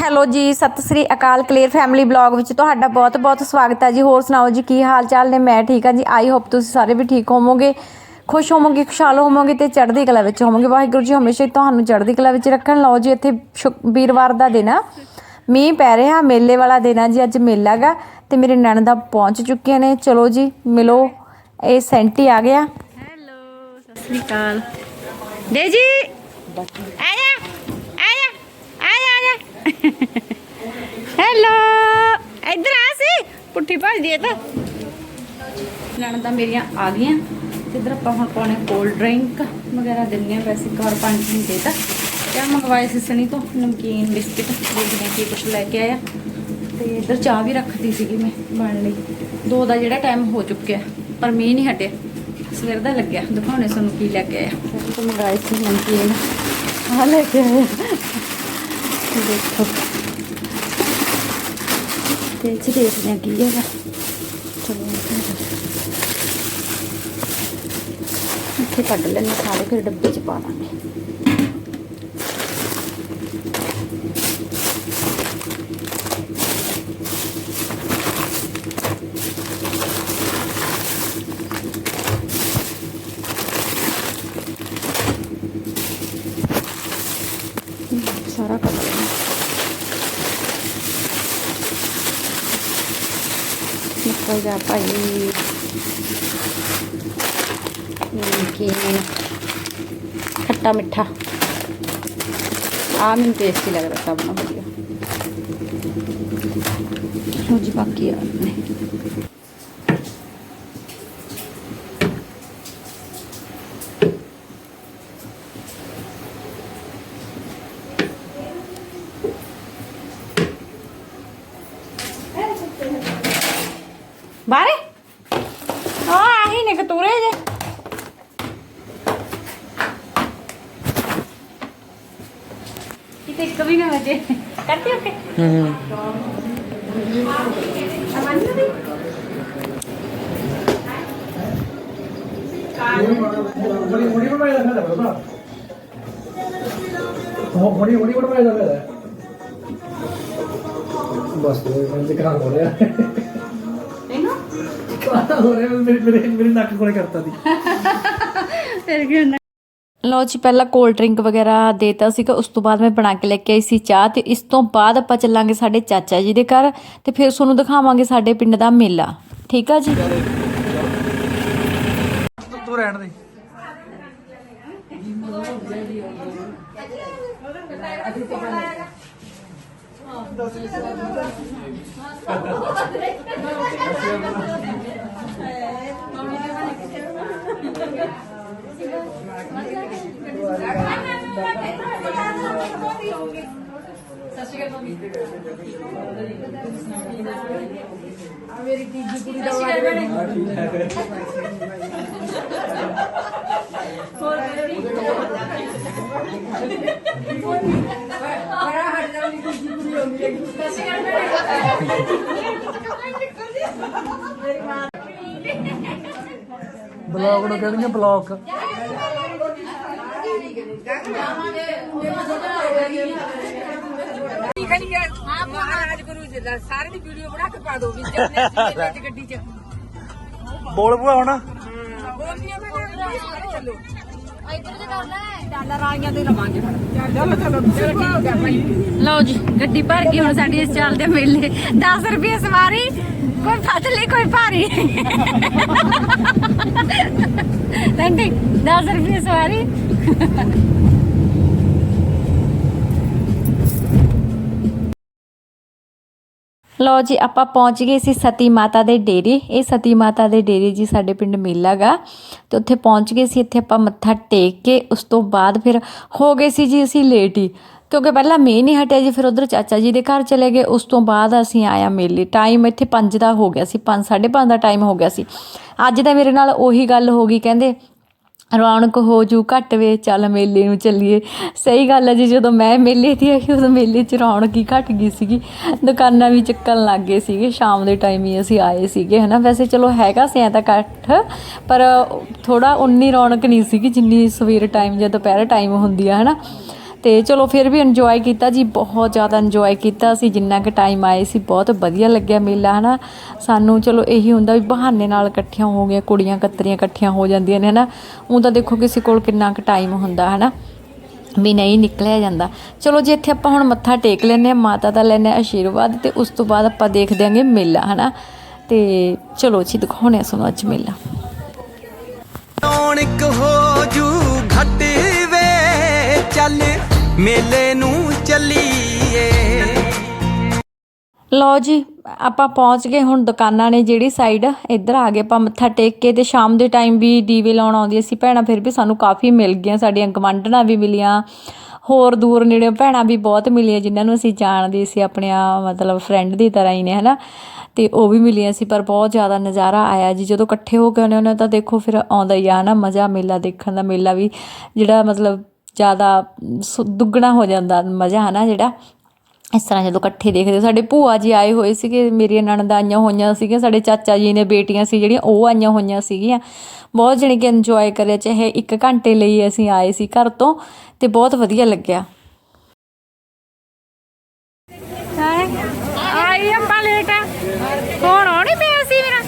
Hello ਜੀ, ਸਤਿ ਸ੍ਰੀ ਅਕਾਲ clear family blog ਵਿੱਚ ਤੁਹਾਡਾ ਬਹੁਤ-ਬਹੁਤ ਸਵਾਗਤ ਹੈ ਜੀ। ਹੋਰ ਸੁਣਾਓ ਜੀ, ਕੀ ਹਾਲ ਚਾਲ ਨੇ? ਮੈਂ ਠੀਕ ਹਾਂ ਜੀ। ਆਈ ਹੋਪ ਤੁਸੀਂ ਸਾਰੇ ਵੀ ਠੀਕ ਹੋਵੋਗੇ। ਖੁਸ਼ ਹੋਵੋਗੇ, ਖੁਸ਼ਹਾਲ ਹੋਵੋਗੇ ਤੇ ਚੜ੍ਹਦੀ ਕਲਾ ਵਿੱਚ ਹੋਵੋਗੇ। ਵਾਹਿਗੁਰੂ ਜੀ ਹਮੇਸ਼ਾ ਹੀ ਤੁਹਾਨੂੰ ਚੜ੍ਹਦੀ ਕਲਾ ਵਿੱਚ ਰੱਖਣ। ਲਓ ਜੀ, ਇੱਥੇ ਵੀਰਵਾਰ ਦਾ ਦਿਨ ਆ। ਮੀਂਹ ਪੈ ਰਿਹਾ, ਮੇਲੇ ਵਾਲਾ ਦਿਨ ਆ ਜੀ, ਅੱਜ ਮੇਲਾ ਗਾ ਤੇ ਮੇਰੇ ਨਣਦਾ ਪਹੁੰਚ ਚੁੱਕੀਆਂ ਨੇ। ਚਲੋ ਜੀ, ਮਿਲੋ। ਇਹ ਸੈਂਟੀ ਆ ਗਿਆ। ਹੈਲੋ, ਸਤਿ ਸ੍ਰੀ ਅਕਾਲ। ਦੇ ਜੀ। ਆ ਜਾ ਹੈਲੋ ਇੱਧਰ ਆ ਸੀ। ਪੁੱਠੀ ਭੱਜਦੀ ਹੈ ਤਾਂ। ਨਣਦਾ ਮੇਰੀਆਂ ਆ ਗਈਆਂ। ਤੇ ਇਧਰ ਆਪਾਂ ਹੁਣ ਪਾਉਣੇ ਕੋਲਡ ਡਰਿੰਕ ਵਗੈਰਾ ਦਿੰਦੇ ਆ ਵੈਸੇ ਘਰ ਵਾਰ ਪਾਣੀ ਨਹੀਂ ਦੇਤਾ ਕਿਆ ਮੰਗਵਾਏ ਸੀ ਸਣੀ ਤੋਂ? ਨਮਕੀਨ, ਬਿਸਕਿਟ ਦੇਖਦੇ ਕੀ ਕੁਛ ਲੈ ਕੇ ਆਇਆ। ਤੇ ਇੱਧਰ ਚਾਹ ਵੀ ਰੱਖਦੀ ਸੀਗੀ ਮੈਂ ਬਣ ਲਈ। ਦੋ ਦਾ ਜਿਹੜਾ ਟਾਈਮ ਹੋ ਚੁੱਕਿਆ, ਪਰ ਮੀਂਹ ਨਹੀਂ ਹਟਿਆ। ਸਵੇਰ ਦਾ ਲੱਗਿਆ। ਦਿਖਾਉਣੇ ਸਾਨੂੰ ਕੀ ਲੈ ਕੇ ਆਇਆ। ਤੋਂ ਮੰਗਾਏ ਸੀ ਨਮਕੀਨ। ਆ ਲੈ ਕੇ ਆਇਆ। ਦੇਖੋ। ਤੇ ਇਹ ਦੇਖਦੇ ਹਾਂ ਕੀ ਹੈਗਾ। ਚਲੋ ਇੱਥੇ ਕੱਢ ਲੈਣੇ ਸਾਰੇ, ਫਿਰ ਡੱਬੇ 'ਚ ਪਾ ਦਾਂਗੇ। ਸਾਰਾ ਕੱਢ ਲੈਣਾ ਨਿਕਲ ਜਾ ਭਾਈ ਨਮਕੀਨ ਖੱਟਾ ਮਿੱਠਾ। ਆ ਮੈਨੂੰ ਟੇਸਟੀ ਲੱਗਦਾ ਸਭ ਨਾਲ ਵਧੀਆ। ਲੋ ਜੀ, ਬਾਕੀ ਆ ਬਾਰੇ ਆ ਆਹੀ ਨੇ ਕਤੂਰੇ ਜੇ ਕਿਤੇ ਇੱਕ ਵੀ ਨਾ ਵਜੇ ਕਰਤੇ ਓਕੇ ਬੜੀ ਬੜੀ ਬਣਾਇਆ ਜਾਂਦਾ ਬੜਾ ਉਹ ਬੜੀ ਬੜੀ ਬਣਾਇਆ ਜਾਂਦਾ ਹੈ ਬਸ ਮੈਂ ਦਿਖਾ ਹੋ ਰਿਹਾ ਹੋ ਰਿਹਾ ਮੇਰੇ ਮੇਰੇ ਮੇਰੇ ਨੱਕ ਕੋਲੇ ਕਰਤਾ ਦੀ ਫਿਰ ਕੀ ਹੁੰਦਾ ਲਓ ਜੀ ਪਹਿਲਾਂ ਕੋਲਡ ਡਰਿੰਕ ਵਗੈਰਾ ਦੇਤਾ ਸੀਗਾ ਉਸ ਤੋਂ ਬਾਅਦ ਮੈਂ ਬਣਾ ਕੇ ਲੈ ਕੇ ਆਈ ਸੀ ਚਾਹ ਤੇ ਇਸ ਤੋਂ ਬਾਅਦ ਆਪਾਂ ਚੱਲਾਂਗੇ ਸਾਡੇ ਚਾਚਾ ਜੀ ਦੇ ਘਰ ਤੇ ਫਿਰ ਤੁਹਾਨੂੰ ਦਿਖਾਵਾਂਗੇ ਸਾਡੇ ਪਿੰਡ ਦਾ ਮੇਲਾ। ਠੀਕ ਆ ਜੀ? ਤੂੰ ਰਹਿਣ ਦੇ। ਮੇਰੀ ਤੀਜੀ ਕੁੜੀ ਦਾ ਵਾਰ ਹੋਰ ਮੇਰੀ ਬੜਾ ਹੱਟਦਾ ਮੇਰੀ ਤੀਜੀ ਕੁੜੀ ਹੁੰਦੀ ਹੈ ਸੱਚੀ ਗੱਲ ਮੈਂ ਮੇਰੀ ਮਾਂ ਬਲੌਗ ਨੂੰ ਕਹਿੰਦੇ ਬਲੌਗ ਹਾਂ ਮਹਾਰਾਜ ਗੁਰੂ ਜੀ ਦਾ ਸਾਰੇ ਦੀ ਵੀਡੀਓ ਬਣਾ ਕੇ ਪਾ ਦੋ ਵੀ ਚੱਲਨੇ ਚ ਗੱਡੀ ਚ ਬੋਲ ਬੂਆ ਹੁਣ ਬੋਲਦੀਆਂ ਮੈਂ ਚੱਲੋ ਚਲੋ ਚਲੋ ਚਲੋ ਲਓ ਜੀ ਗੱਡੀ ਭਰ ਗਈ ਹੁਣ ਸਾਡੀ ਇਸ ਚੱਲਦੇ ਮੇਲੇ। 10 ਰੁਪਏ ਸਵਾਰੀ ਕੋਈ ਪਤਲੀ ਕੋਈ ਭਾਰੀ। ਰੰਡੀ 10 ਰੁਪਏ ਸਵਾਰੀ। ਲਓ ਜੀ, ਆਪਾਂ ਪਹੁੰਚ ਗਏ ਸੀ ਸਤੀ ਮਾਤਾ ਦੇ ਡੇਰੇ। ਇਹ ਸਤੀ ਮਾਤਾ ਦੇ ਡੇਰੇ ਜੀ ਸਾਡੇ ਪਿੰਡ ਮੇਲਾ ਗਾ ਤੇ ਉੱਥੇ ਪਹੁੰਚ ਗਏ ਸੀ, ਇੱਥੇ ਆਪਾਂ ਮੱਥਾ ਟੇਕ ਕੇ, ਉਸ ਤੋਂ ਬਾਅਦ ਫਿਰ ਹੋ ਗਏ ਸੀ ਜੀ ਅਸੀਂ ਲੇਟ ਹੀ। ਕਿਉਂਕਿ ਪਹਿਲਾਂ ਮੀਂਹ ਨਹੀਂ ਹਟਿਆ ਜੀ, ਫਿਰ ਉਧਰ ਚਾਚਾ ਜੀ ਦੇ ਘਰ ਚਲੇ ਗਏ। ਉਸ ਤੋਂ ਬਾਅਦ ਅਸੀਂ ਆਇਆ ਮੇਲੇ। ਟਾਈਮ ਇੱਥੇ 5 ਦਾ ਹੋ ਗਿਆ ਸੀ 5 5:30 ਦਾ ਟਾਈਮ ਹੋ ਗਿਆ ਸੀ। ਅੱਜ ਤਾਂ ਮੇਰੇ ਨਾਲ ਉਹੀ ਗੱਲ ਹੋ ਗਈ, ਕਹਿੰਦੇ ਰੌਣਕ ਹੋ ਜੂ, ਘੱਟ ਵੇ, ਚੱਲ ਮੇਲੇ ਨੂੰ ਚੱਲੀਏ। ਸਹੀ ਗੱਲ ਹੈ ਜੀ, ਜਦੋਂ ਮੈਂ ਮੇਲੇ ਤੇ ਆਈ, ਉਦੋਂ ਮੇਲੇ 'ਚ ਰੌਣਕ ਹੀ ਘੱਟ ਗਈ ਸੀਗੀ। ਦੁਕਾਨਾਂ ਵੀ ਚੱਕਣ ਲੱਗ ਗਏ ਸੀਗੇ, ਸ਼ਾਮ ਦੇ ਟਾਈਮ ਹੀ ਅਸੀਂ ਆਏ ਸੀਗੇ, ਹਨਾ? ਵੈਸੇ ਚਲੋ ਹੈਗਾ ਸੀ ਐ ਤਾਂ ਇਕੱਠ ਪਰ ਥੋੜਾ ਉਨੀ ਰੌਣਕ ਨਹੀਂ ਸੀਗੀ ਜਿੰਨੀ ਸਵੇਰ ਟਾਈਮ ਜਾਂ ਦੁਪਹਿਰ ਟਾਈਮ ਹੁੰਦੀ ਆ, ਹਨਾ? ਤੇ ਚਲੋ ਫਿਰ ਵੀ ਇੰਜੋਏ ਕੀਤਾ ਜੀ, ਬਹੁਤ ਜ਼ਿਆਦਾ ਇੰਜੋਏ ਕੀਤਾ ਅਸੀਂ, ਜਿੰਨਾ ਕੁ ਟਾਈਮ ਆਏ ਸੀ, ਬਹੁਤ ਵਧੀਆ ਲੱਗਿਆ ਮੇਲਾ, ਹਨਾ। ਸਾਨੂੰ ਚਲੋ ਇਹੀ ਹੁੰਦਾ ਵੀ ਬਹਾਨੇ ਨਾਲ ਇਕੱਠੀਆਂ ਹੋ ਗਈਆਂ, ਕੁੜੀਆਂ ਕਤਰੀਆਂ ਇਕੱਠੀਆਂ ਹੋ ਜਾਂਦੀਆਂ ਨੇ, ਹਨਾ। ਉਹ ਤਾਂ ਦੇਖੋ ਕਿਸੇ ਕੋਲ ਕਿੰਨਾ ਕੁ ਟਾਈਮ ਹੁੰਦਾ, ਹਨਾ। ਵੀ ਨਹੀਂ ਨਿਕਲਿਆ ਜਾਂਦਾ। ਚਲੋ ਜੀ ਇੱਥੇ ਆਪਾਂ ਹੁਣ ਮੱਥਾ ਟੇਕ ਲੈਨੇ ਆ ਮਾਤਾ ਦਾ ਲੈਨੇ ਆ ਆਸ਼ੀਰਵਾਦ ਤੇ ਉਸ ਤੋਂ ਬਾਅਦ ਆਪਾਂ ਦੇਖਦੇ ਆਂਗੇ ਮੇਲਾ, ਹਨਾ। ਤੇ ਚਲੋ ਜੀ ਦਿਖਾਉਣੇ ਆ ਸਾਨੂੰ ਅੱਜ ਮੇਲਾ। ਰੌਣਕ ਹੋ ਜੂ, ਘਟ ਮੇਲੇ ਨੂੰ ਚੱਲੀਏ। ਲਓ ਜੀ, ਆਪਾਂ ਪਹੁੰਚ ਗਏ ਹੁਣ ਦੁਕਾਨਾਂ ਨੇ ਜਿਹੜੀ ਸਾਈਡ ਇੱਧਰ ਆ ਗਏ ਆਪਾਂ ਮੱਥਾ ਟੇਕ ਕੇ ਤੇ ਸ਼ਾਮ ਦੇ ਟਾਈਮ ਵੀ ਦੀਵੇ ਲਾਉਣ ਆਉਂਦੀਆਂ ਸੀ। ਭੈਣਾਂ, ਫਿਰ ਵੀ ਸਾਨੂੰ ਕਾਫੀ ਮਿਲ ਗਈਆਂ, ਸਾਡੀਆਂ ਗਵਾਂਢਣਾਂ ਵੀ ਮਿਲੀਆਂ। ਹੋਰ ਦੂਰ ਨੇੜੇ ਭੈਣਾਂ ਵੀ ਬਹੁਤ ਮਿਲੀਆਂ, ਜਿਨ੍ਹਾਂ ਨੂੰ ਅਸੀਂ ਜਾਣਦੇ ਸੀ ਆਪਣੀਆਂ ਮਤਲਬ ਫਰੈਂਡ ਦੀ ਤਰ੍ਹਾਂ ਹੀ ਨੇ, ਹਨਾ? ਤੇ ਉਹ ਵੀ ਮਿਲੀਆਂ ਸੀ, ਪਰ ਬਹੁਤ ਜ਼ਿਆਦਾ ਨਜ਼ਾਰਾ ਆਇਆ ਜੀ। ਜਦੋਂ ਇਕੱਠੇ ਹੋ ਕੇ ਆਉਂਦੇ ਉਹਨਾਂ ਤਾਂ ਦੇਖੋ, ਫਿਰ ਆਉਂਦਾ ਹੀ ਆ ਨਾ ਮਜ਼ਾ ਮੇਲਾ ਦੇਖਣ ਦਾ ਮੇਲਾ ਵੀ, ਜਿਹੜਾ ਮਤਲਬ ਜ਼ਿਆਦਾ ਸੁ- ਦੁੱਗਣਾ ਹੋ ਜਾਂਦਾ ਮਜ਼ਾ ਹਨਾ ਜਿਹੜਾ? ਇਸ ਤਰ੍ਹਾਂ ਜਦੋਂ ਇਕੱਠੇ ਦੇਖਦੇ ਹੋ। ਸਾਡੇ ਭੂਆ ਜੀ ਆਏ ਹੋਏ ਸੀਗੇ ਮੇਰੀਆਂ ਨਣਦਾਂ ਆਈਆਂ ਹੋਈਆਂ ਸੀਗੀਆਂ ਸਾਡੇ ਚਾਚਾ ਜੀ ਨੇ ਬੇਟੀਆਂ ਸੀ ਜਿਹੜੀਆਂ ਉਹ ਆਈਆਂ ਹੋਈਆਂ ਸੀਗੀਆਂ। ਬਹੁਤ ਜਣੇ ਕਿ ਇੰਜੋਏ ਕਰਿਆ ਚਾਹੇ 1 ਘੰਟੇ ਲਈ ਅਸੀਂ ਆਏ ਸੀ ਘਰ ਤੋਂ ਤੇ ਬਹੁਤ ਵਧੀਆ ਲੱਗਿਆ। ਆਈ ਅੰਬਾ ਲੇਟ ਆ। ਹੁਣ ਆਉਣੀ ਪਿਆ ਸੀ ਮੇਰਾ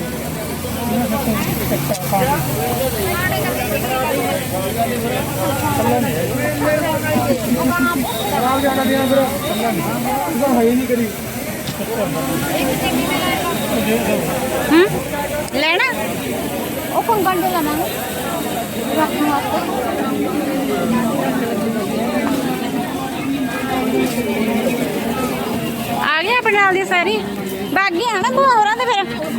ਖਰਾਬ ਜਾਣਾ ਦੀਆਂ ਫਿਰ ਇਹਦਾ ਹੈ? ਨਹੀਂ ਕਰੀ ਹੂੰ ਲੈਣਾ? ਉਹ ਪੰਗਣ ਦੇ ਲਵਾਂਗੇ ਰੱਖਣ ਵਾਸਤੇ ਆ ਗਿਆ ਆਪਣੇ ਨਾਲ ਦੀ ਸਾਰੀ। ਆ ਨਾ ਭੂਆ ਹੋਰਾਂ ਦੇ ਫਿਰ।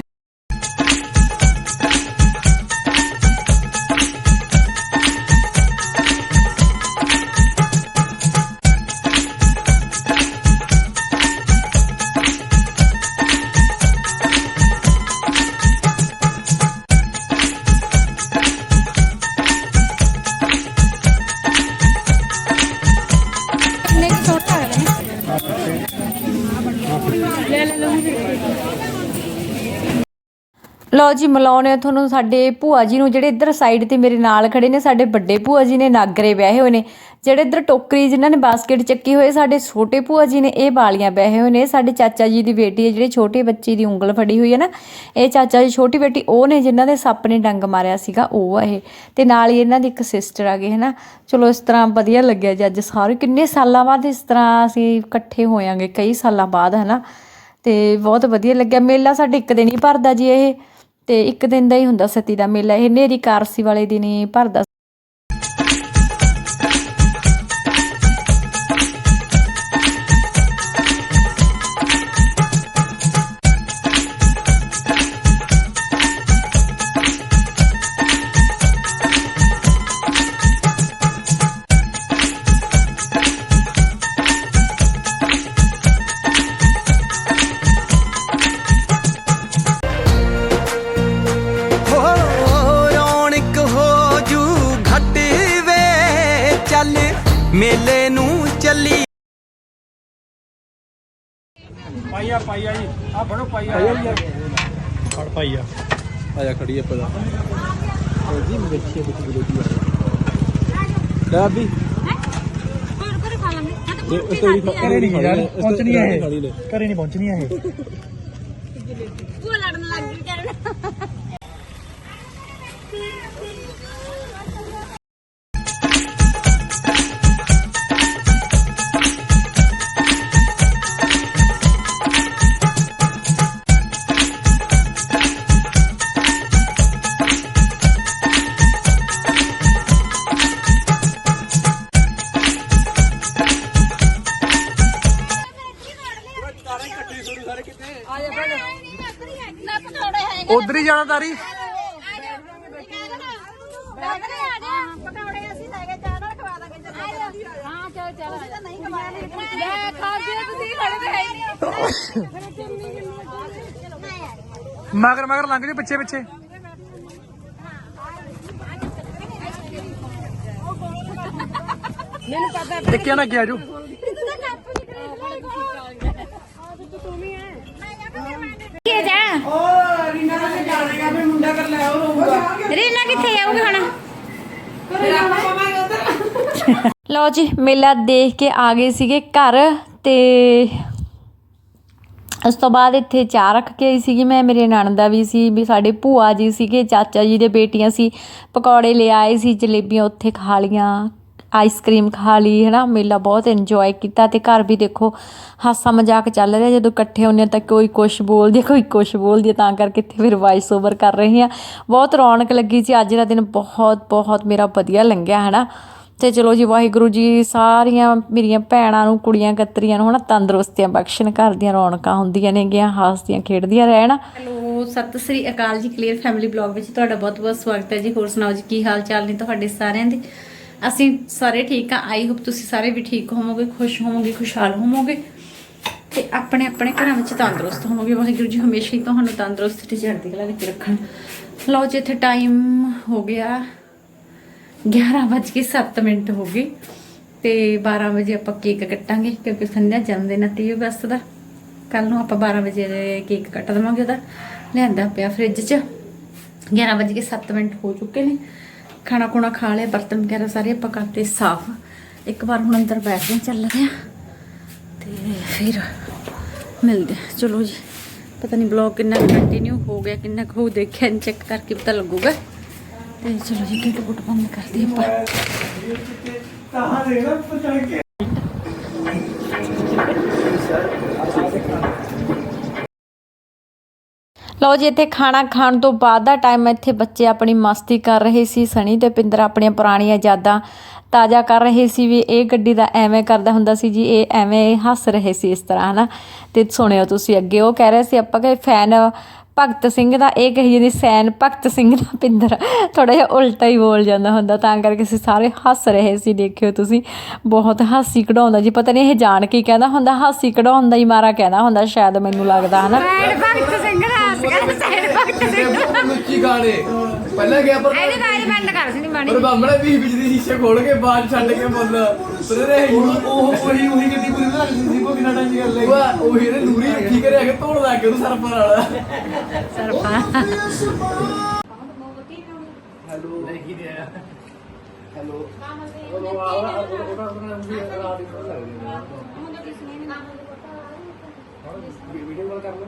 ਲਓ ਜੀ, ਮਿਲਾਉਣੇ ਤੁਹਾਨੂੰ ਸਾਡੇ ਭੂਆ ਜੀ ਨੂੰ, ਜਿਹੜੇ ਇੱਧਰ ਸਾਈਡ ਤੇ ਮੇਰੇ ਨਾਲ ਖੜੇ ਨੇ, ਸਾਡੇ ਵੱਡੇ ਭੂਆ ਜੀ ਨੇ ਨਾਗਰੇ ਵਿਆਹੇ ਹੋਏ ਨੇ। ਜਿਹੜੇ ਇੱਧਰ ਟੋਕਰੀ ਜਿਨ੍ਹਾਂ ਨੇ ਬਾਸਕਟ ਚੱਕੀ ਹੋਏ ਸਾਡੇ ਛੋਟੇ ਭੂਆ ਜੀ ਨੇ ਇਹ ਬਾਲੀਆਂ ਵਿਆਹੇ ਹੋਏ ਨੇ। ਸਾਡੇ ਚਾਚਾ ਜੀ ਦੀ ਬੇਟੀ ਹੈ, ਜਿਹੜੇ ਛੋਟੇ ਬੱਚੇ ਦੀ ਉਂਗਲ ਫੜੀ ਹੋਈ ਹੈ ਨਾ, ਇਹ ਚਾਚਾ ਜੀ ਛੋਟੀ ਬੇਟੀ, ਉਹ ਨੇ ਜਿਨ੍ਹਾਂ ਦੇ ਸੱਪ ਨੇ ਡੰਗ ਮਾਰਿਆ ਸੀਗਾ, ਉਹ ਆ ਇਹ। ਤੇ ਨਾਲ ਹੀ ਇਹਨਾਂ ਦੀ ਇੱਕ ਸਿਸਟਰ ਆ ਗਈ ਹੈ ਨਾ ਚਲੋ, ਇਸ ਤਰ੍ਹਾਂ ਵਧੀਆ ਲੱਗਿਆ ਜੀ ਅੱਜ ਸਾਰੇ। ਕਿੰਨੇ ਸਾਲਾਂ ਬਾਅਦ ਇਸ ਤਰ੍ਹਾਂ ਅਸੀਂ ਇਕੱਠੇ ਹੋਇਆਂਗੇ, ਕਈ ਸਾਲਾਂ ਬਾਅਦ ਹੈ ਨਾ ਤੇ ਬਹੁਤ ਵਧੀਆ ਲੱਗਿਆ। ਮੇਲਾ ਸਾਡੇ ਇੱਕ ਦਿਨ ਹੀ ਭਰਦਾ ਜੀ ਇਹ। ਤੇ ਇੱਕ ਦਿਨ ਦਾ ਹੀ ਹੁੰਦਾ ਸਤੀ ਦਾ ਮੇਲਾ। ਇਹ ਨੇਰੀ ਕਾਰਸੀ ਵਾਲੇ ਦਿਨ ਹੀ ਭਰਦਾ ਮੇਲੇ ਨੂੰ ਚੱਲੀ। ਪਾਈਆ ਪਾਈਆ ਜੀ। ਆ ਫੜੋ ਪਾਈਆ। ਫੜ ਪਾਈਆ। ਆਇਆ ਖੜੀ ਆ ਪਤਾ ਉਹ ਜੀ ਮੈਂ ਵੇਖੀ ਕੁਝ ਬੁਲੋਦੀ ਆ। ਲੈ ਅਭੀ ਕਰੇ ਨਹੀਂ ਯਾਰ ਪਹੁੰਚਣੀ ਹੈ ਇਹ ਕਰੇ ਨਹੀਂ ਪਹੁੰਚਣੀ ਹੈ ਇਹ। ਉਹ ਲੜਨ ਲੱਗ ਗਈ ਕਰਨ ਤੁਸੀਂ ਖੜੇ ਤੇ ਹੈ ਹੀ ਨਹੀਂ ਮਗਰ ਮਗਰ ਲੰਘ ਜਾ ਪਿੱਛੇ ਪਿੱਛੇ। ਮੈਨੂੰ ਪਤਾ ਦੇਖਿਆ ਨਾ ਗਿਆ ਜੋ ਕੀ ਜਾ ਰੀਨਾ ਕਿੱਥੇ ਜਾਊਗੀ ਹੁਣ ਲਓ ਜੀ ਮੇਲਾ ਦੇਖ ਕੇ ਆ ਗਏ ਸੀਗੇ ਘਰ ਤੇ ਉਸ ਤੋਂ ਬਾਅਦ ਇੱਥੇ ਚਾਹ ਰੱਖ ਕੇ ਆਈ ਸੀਗੀ ਮੈਂ ਮੇਰੇ ਨਣਦਾ ਵੀ ਸੀ ਵੀ ਸਾਡੇ ਭੂਆ ਜੀ ਸੀਗੇ ਚਾਚਾ ਜੀ ਦੇ ਬੇਟੀਆਂ ਸੀ ਪਕੌੜੇ ਲੈ ਆਏ ਸੀ ਜਲੇਬੀਆਂ ਉੱਥੇ ਖਾ ਲੀਆਂ ਆਈਸਕ੍ਰੀਮ ਖਾ ਲਈ ਹੈ ਨਾ ਮੇਲਾ ਬਹੁਤ ਇੰਜੋਏ ਕੀਤਾ ਤੇ ਘਰ ਵੀ ਦੇਖੋ ਹਾਸਾ ਮਜ਼ਾਕ ਚੱਲ ਰਿਹਾ ਜਦੋਂ ਇਕੱਠੇ ਹੁੰਦੇ ਹਾਂ ਤਾਂ ਕੋਈ ਕੁਛ ਬੋਲਦੀ ਹੈ, ਕੋਈ ਕੁਛ ਬੋਲਦੀ ਹੈ, ਤਾਂ ਕਰਕੇ ਇੱਥੇ ਫਿਰ ਵਾਇਸ ਓਵਰ ਕਰ ਰਹੀ ਹਾਂ ਬਹੁਤ ਰੌਣਕ ਲੱਗੀ ਸੀ ਅੱਜ ਦਾ ਦਿਨ ਬਹੁਤ ਬਹੁਤ ਮੇਰਾ ਵਧੀਆ ਲੰਘਿਆ ਹੈ ਨਾ ਤੇ ਚਲੋ ਜੀ, ਵਾਹਿਗੁਰੂ ਜੀ ਸਾਰੀਆਂ ਮੇਰੀਆਂ ਭੈਣਾਂ ਨੂੰ, ਕੁੜੀਆਂ, ਕਤਰੀਆਂ ਨੂੰ ਹਨਾ ਤੰਦਰੁਸਤੀਆਂ ਬਖਸ਼ਣ ਘਰ ਦੀਆਂ ਰੌਣਕਾਂ ਹੁੰਦੀਆਂ ਨੇਗੀਆਂ ਹਾਸਦੀਆਂ ਖੇਡਦੀਆਂ ਰਹਿਣ। ਹੈਲੋ, ਸਤਿ ਸ੍ਰੀ ਅਕਾਲ ਜੀ ਕਲੀਅਰ ਫੈਮਿਲੀ ਬਲੌਗ ਵਿੱਚ ਤੁਹਾਡਾ ਬਹੁਤ-ਬਹੁਤ ਸਵਾਗਤ ਹੈ ਜੀ। ਹੋਰ ਸੁਣਾਓ ਜੀ, ਕੀ ਹਾਲ ਚਾਲ ਨੇ ਤੁਹਾਡੇ ਸਾਰਿਆਂ ਦੇ? ਅਸੀਂ ਸਾਰੇ ਠੀਕ ਆ ਆਈ ਹੋਪ ਤੁਸੀਂ ਸਾਰੇ ਵੀ ਠੀਕ ਹੋਵੋਗੇ, ਖੁਸ਼ ਹੋਵੋਗੇ, ਖੁਸ਼ਹਾਲ ਹੋਵੋਗੇ ਤੇ ਆਪਣੇ ਆਪਣੇ ਘਰਾਂ ਵਿੱਚ ਤੰਦਰੁਸਤ ਹੋਵੋਗੇ। ਵਾਹਿਗੁਰੂ ਜੀ ਹਮੇਸ਼ਾ ਹੀ ਤੁਹਾਨੂੰ ਤੰਦਰੁਸਤ ਤੇ ਚੜ੍ਹਦੀ ਕਲਾ ਵਿੱਚ ਰੱਖਣ। ਲਓ ਜੀ, ਇੱਥੇ ਟਾਈਮ ਹੋ ਗਿਆ। 11:07 ਮਿੰਟ ਹੋ ਗਏ ਤੇ 12 ਵਜੇ ਆਪਾਂ ਕੇਕ ਕੱਟਾਂਗੇ ਕਿਉਂਕਿ ਸੰਧਿਆ ਜਨਮ ਦਿਨ ਹੈ 30 ਅਗਸਤ ਦਾ। ਕੱਲ ਨੂੰ ਆਪਾਂ 12 ਵਜੇ ਕੇਕ ਕੱਟ ਦੇਵਾਂਗੇ ਉਹਦਾ। ਲਿਆਂਦਾ ਪਿਆ ਫ੍ਰਿਜ 'ਚ। 11:07 ਮਿੰਟ ਹੋ ਚੁੱਕੇ ਨੇ। ਖਾਣਾ ਖੁਣਾ ਖਾ ਲਿਆ, ਬਰਤਨ ਵਗੈਰਾ ਸਾਰੇ ਆਪਾਂ ਕਰਤੇ ਸਾਫ਼। ਇੱਕ ਵਾਰ ਹੁਣ ਅੰਦਰ ਬੈਠ ਕੇ ਚੱਲਦੇ ਰਹੇ ਹਾਂ। ਤੇ ਫਿਰ ਮਿਲਦੇ ਹਾਂ। ਚਲੋ ਜੀ, ਪਤਾ ਨਹੀਂ ਬਲੌਗ ਕਿੰਨਾ ਕੰਟੀਨਿਊ ਹੋ ਗਿਆ, ਕਿੰਨਾ ਕੁ ਹੋ ਦੇਖਿਆ ਚੈੱਕ ਕਰਕੇ ਪਤਾ ਲੱਗੂਗਾ। ਤੇ ਚਲੋ ਜੀ ਕਿਟ ਕੁਟ ਬੰਦ ਕਰਦੇ ਆਪਾਂ। ਲਓ ਜੀ, ਇੱਥੇ ਖਾਣਾ ਖਾਣ ਤੋਂ ਬਾਅਦ ਦਾ ਟਾਈਮ ਇੱਥੇ ਬੱਚੇ ਆਪਣੀ ਮਸਤੀ ਕਰ ਰਹੇ ਸੀ। ਸਣੀ ਤੇ ਪਿੰਦਰ ਆਪਣੀਆਂ ਪੁਰਾਣੀਆਂ ਯਾਦਾਂ ਤਾਜ਼ਾ ਕਰ ਰਹੇ ਸੀ ਵੀ ਇਹ ਗੱਡੀ ਦਾ ਐਵੇਂ ਕਰਦਾ ਹੁੰਦਾ ਸੀ ਜੀ, ਇਹ ਐਵੇਂ ਹੱਸ ਰਹੇ ਸੀ ਇਸ ਤਰ੍ਹਾਂ, ਹਨਾ। ਤੇ ਸੁਣਿਓ ਤੁਸੀਂ ਅੱਗੇ, ਉਹ ਕਹਿ ਰਹੇ ਸੀ ਆਪਾਂ ਕਿ ਫੈਨ ਭਗਤ ਸਿੰਘ ਦਾ ਇਹ ਕਹੀ ਜਾਂਦੀ ਸੈਨ ਭਗਤ ਸਿੰਘ ਦਾ ਪਿੰਦਰ ਥੋੜਾ ਜਿਹਾ ਉਲਟਾ ਹੀ ਬੋਲ ਜਾਂਦਾ ਹੁੰਦਾ ਤਾਂ ਕਰਕੇ ਅਸੀਂ ਸਾਰੇ ਹੱਸ ਰਹੇ ਸੀ ਦੇਖਿਓ ਤੁਸੀਂ ਬਹੁਤ ਹਾਸੀ ਕਢਾਉਂਦਾ ਜੀ ਪਤਾ ਨਹੀਂ ਇਹ ਜਾਣ ਕੇ ਕਹਿੰਦਾ ਹੁੰਦਾ ਹਾਸੀ ਕਢਾਉਣ ਦਾ ਹੀ ਮਾਰਾ ਕਹਿੰਦਾ ਹੁੰਦਾ ਸ਼ਾਇਦ ਮੈਨੂੰ ਲੱਗਦਾ ਹਨਾ। ਭਗਤ ਸਿੰਘ ਦਾ ਹੱਸ ਭਗਤ ਸਿੰਘ ਗਾਣੇ। ਪਹਿਲਾਂ ਗਿਆ ਪਰ ਇਹਦੇ ਬਾਰੇ ਬੰਦ ਕਰ ਸੀ ਨਹੀਂ ਬਾਣੀ ਪਰ ਬਾਹਮਣੇ ਵੀ ਬਿਜਲੀ ਸ਼ੀਸ਼ੇ ਖੋਲ ਕੇ ਬਾਹਰ ਛੱਡ ਕੇ ਬੋਲ ਪਰ ਇਹ ਉਹ ਉਹੀ ਉਹੀ ਗੱਡੀ ਪੂਰੀ ਲਈ ਸੀ ਉਹ ਕਿੰਨਾ ਟਾਈਮ ਦੀ ਗੱਲ ਹੈ? ਉਹ ਉਹੀ ਇਹਨੇ ਨੂਰੀ ਰੱਖੀ ਕਰਿਆ ਕੇ ਧੋਣ ਲੱਗ ਗਿਆ ਉਹਨੂੰ ਸਰਪਰ ਵਾਲਾ ਸਰਪਾ। ਹੈਲੋ। ਨਹੀਂ ਨਹੀਂ ਆਇਆ ਹੈਲੋ। ਉਹ ਆ ਉਹ ਉਹ ਉਹ ਵੀ ਰਾਤ ਨੂੰ ਲੱਗਦੀ ਹੈ। ਵੀਡੀਓ ਕਾਲ ਕਰ ਲਓ।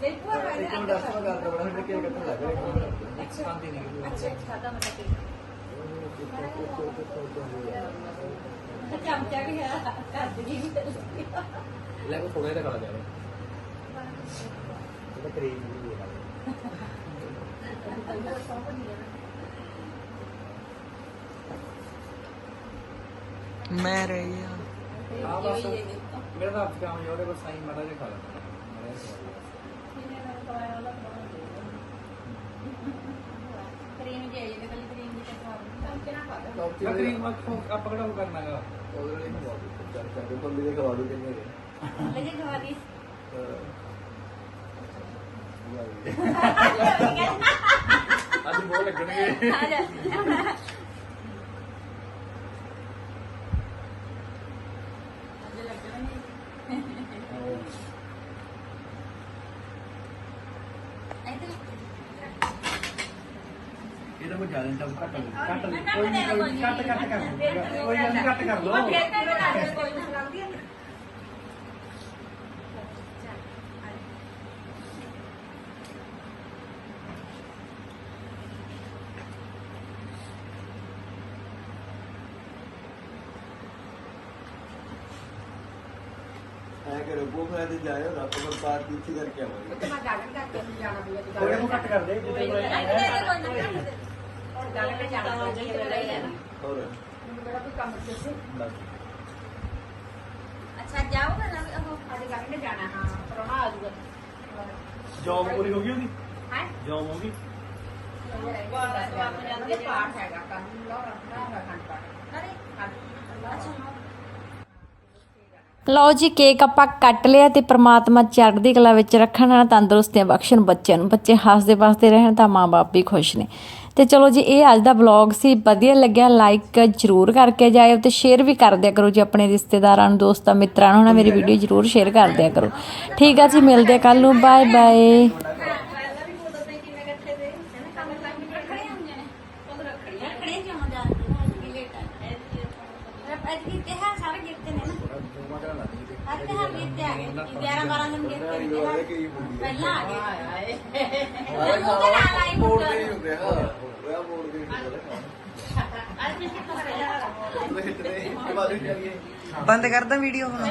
ਇੱਕ ਮਿੰਟ ਦੱਸ ਮੈਂ ਗੱਲ ਕਰਦਾ ਹਾਂ ਕਿ ਕਿੱਥੇ ਲੱਗ ਰਿਹਾ ਇੱਕ ਸ਼ਾਂਤੀ ਨਹੀਂ ਅੱਛਾ ਖਾਦਾ ਮਤਲਬ ਚਮਚਾ ਵੀ ਹੈ। ਕਰ ਦੀ ਵੀ ਲੈ ਕੋ ਥੋੜਾ ਜਿਹਾ ਖਾ ਜਾਵੇ ਇਹ ਕਰੀਮ ਨਹੀਂ ਹੈ ਮੈਂ ਰਹੀ ਆ ਆ ਬਸ, ਮੇਰਾ ਤਾਂ ਹੱਥ ਕੰਮ ਜੋੜੇ ਬਸ ਸਾਈਂ ਮਾੜਾ ਜਿਹਾ ਖਾ ਲੈਣਾ ਕਰੀਮ ਜੇ ਇਹਦੇ ਕੋਲ ਕਰੀਮ ਦੀ ਤਾਂ ਖਾ ਕਰੀਮ ਆਪਾਂ ਕਿਹੜਾ ਉਹ ਕਰਨਾ ਹੈਗਾ ਉਹਦੇ ਨਾਲ ਹੀ ਖਵਾ ਦੋ ਚੱਲ ਚੱਲ ਬੰਦੇ ਦੇ ਖਵਾ ਦੋ ਕਿੰਨੇ ਦੇ? ਲੈ ਜੇ ਖਵਾ ਦੀ। ਅੱਜ ਬਹੁਤ ਲੱਗਣਗੇ। ਆ ਜਾ ਇਹਦਾ ਕੋਈ ਜ਼ਿਆਦਾ ਨਹੀਂ ਤਾਂ ਘੱਟ ਘੱਟ ਕੋਈ ਨਹੀਂ ਕੋਈ ਨੀ, ਘੱਟ ਘੱਟ ਕਰ ਲਓ ਕੋਈ ਗੱਲ ਨਹੀਂ ਘੱਟ ਕਰ ਲਓ ਐ ਕਰੋ ਬੋਫਾ ਤੇ ਜਾਇਓ ਰੱਬ ਕੋਲ ਪਾਰਟੀ ਇੱਥੇ ਕਰਕੇ ਆਵਾਂਗੇ ਥੋੜੇ ਨੂੰ ਘੱਟ ਕਰ। ਦੇ ਜਿੱਤੇ ਕੋਈ ਹੋਰ? ਅੱਛਾ ਜਾਓਗਾ ਨਾ ਉਹ ਅੱਜ ਕੱਲ੍ਹ ਨੇ ਜਾਣਾ ਹਾਂ ਪਰੋਣਾ ਆ ਜਾਊਗਾ ਜੌਬ ਪੂਰੀ ਹੋ ਗਈ ਉਹਦੀ? ਹੈ? ਜੌਬ ਹੋ ਗਈ? ਲਓ ਜੀ ਕੇਕ ਆਪਾਂ ਕੱਟ ਲਿਆ ਤੇ ਪ੍ਰਮਾਤਮਾ ਚੜ੍ਹਦੀ ਕਲਾ ਵਿੱਚ ਰੱਖਣ ਨਾਲ ਤੰਦਰੁਸਤੀਆਂ ਬਖਸ਼ਣ ਬੱਚਿਆਂ ਨੂੰ। ਬੱਚੇ ਹੱਸਦੇ ਵਸਦੇ ਰਹਿਣ ਤਾਂ ਮਾਂ-ਬਾਪ ਵੀ ਖੁਸ਼ ਨੇ। ਤੇ ਚਲੋ ਜੀ ਇਹ ਅੱਜ ਦਾ ਵਲੌਗ ਸੀ। ਵਧੀਆ ਲੱਗਿਆ ਲਾਈਕ ਜਰੂਰ ਕਰਕੇ ਜਾਇਓ ਤੇ ਸ਼ੇਅਰ ਵੀ ਕਰ ਦਿਆ ਕਰੋ ਜੀ ਆਪਣੇ ਰਿਸ਼ਤੇਦਾਰਾਂ ਨੂੰ ਦੋਸਤਾਂ ਮਿੱਤਰਾਂ ਨੂੰ। ਨਾ ਮੇਰੀ ਵੀਡੀਓ ਜਰੂਰ ਸ਼ੇਅਰ ਕਰ ਦਿਆ ਕਰੋ। ਠੀਕ ਆ ਜੀ ਮਿਲਦੇ ਆ ਕੱਲ ਨੂੰ। ਬਾਏ ਬਾਏ ਪਹਿਲਾਂ ਆ ਗਏ। ਮੋੜ ਕੇ ਹੀ ਹੁੰਦੇ ਹਾਂ ਉਹ ਮੋੜ ਕੇ ਹੀ ਹੁੰਦੇ ਅੱਜ ਬਾਅਦ ਵਿੱਚ ਚੱਲੀਏ ਬੰਦ ਕਰਦਾ ਵੀਡੀਓ ਹੁਣ।